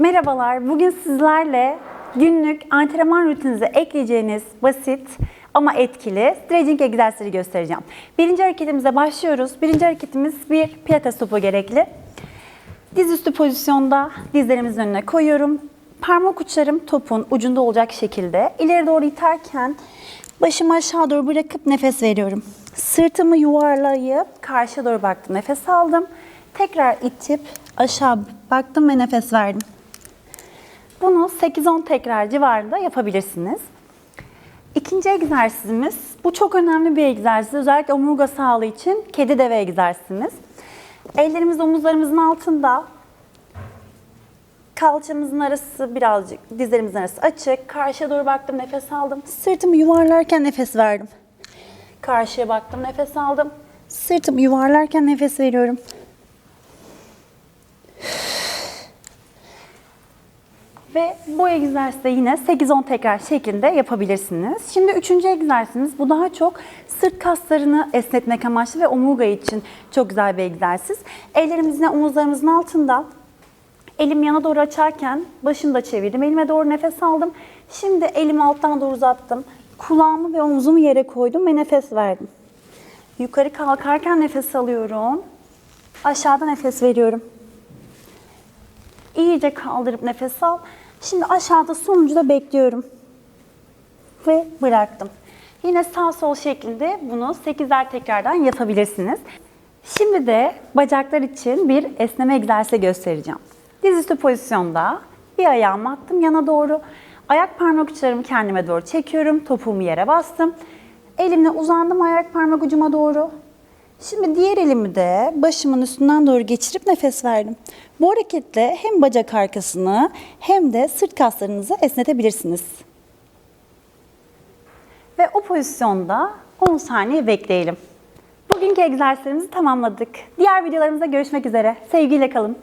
Merhabalar, bugün sizlerle günlük antrenman rutininize ekleyeceğiniz basit ama etkili stretching egzersizleri göstereceğim. Birinci hareketimize başlıyoruz. Birinci hareketimiz bir pilates topu gerekli. Dizüstü pozisyonda dizlerimizin önüne koyuyorum. Parmak uçlarım topun ucunda olacak şekilde ileri doğru iterken başımı aşağı doğru bırakıp nefes veriyorum. Sırtımı yuvarlayıp karşıya doğru baktım, nefes aldım. Tekrar itip aşağı baktım ve nefes verdim. Bunu 8-10 tekrar civarında yapabilirsiniz. İkinci egzersizimiz, bu çok önemli bir egzersiz. Özellikle omurga sağlığı için kedi deve egzersizimiz. Ellerimiz omuzlarımızın altında. Kalçamızın arası birazcık, dizlerimizin arası açık. Karşıya doğru baktım, nefes aldım. Sırtımı yuvarlarken nefes verdim. Karşıya baktım, nefes aldım. Sırtımı yuvarlarken nefes veriyorum. Ve bu egzersizi yine 8-10 tekrar şeklinde yapabilirsiniz. Şimdi üçüncü egzersizimiz bu daha çok sırt kaslarını esnetmek amaçlı ve omurga için çok güzel bir egzersiz. Ellerimiz yine omuzlarımızın altında. Elim yana doğru açarken başını da çevirdim. Elime doğru nefes aldım. Şimdi elimi alttan doğru uzattım. Kulağımı ve omzumu yere koydum ve nefes verdim. Yukarı kalkarken nefes alıyorum. Aşağıda nefes veriyorum. İyice kaldırıp nefes al. Şimdi aşağıda sonuncuda bekliyorum. Ve bıraktım. Yine sağ sol şeklinde bunu 8'er tekrardan yapabilirsiniz. Şimdi de bacaklar için bir esneme egzersizi göstereceğim. Dizüstü pozisyonda bir ayağımı attım yana doğru. Ayak parmak uçlarımı kendime doğru çekiyorum. Topuğumu yere bastım. Elimle uzandım ayak parmak ucuma doğru. Şimdi diğer elimi de başımın üstünden doğru geçirip nefes verdim. Bu hareketle hem bacak arkasını hem de sırt kaslarınızı esnetebilirsiniz. Ve o pozisyonda 10 saniye bekleyelim. Bugünkü egzersizlerimizi tamamladık. Diğer videolarımızda görüşmek üzere. Sevgiyle kalın.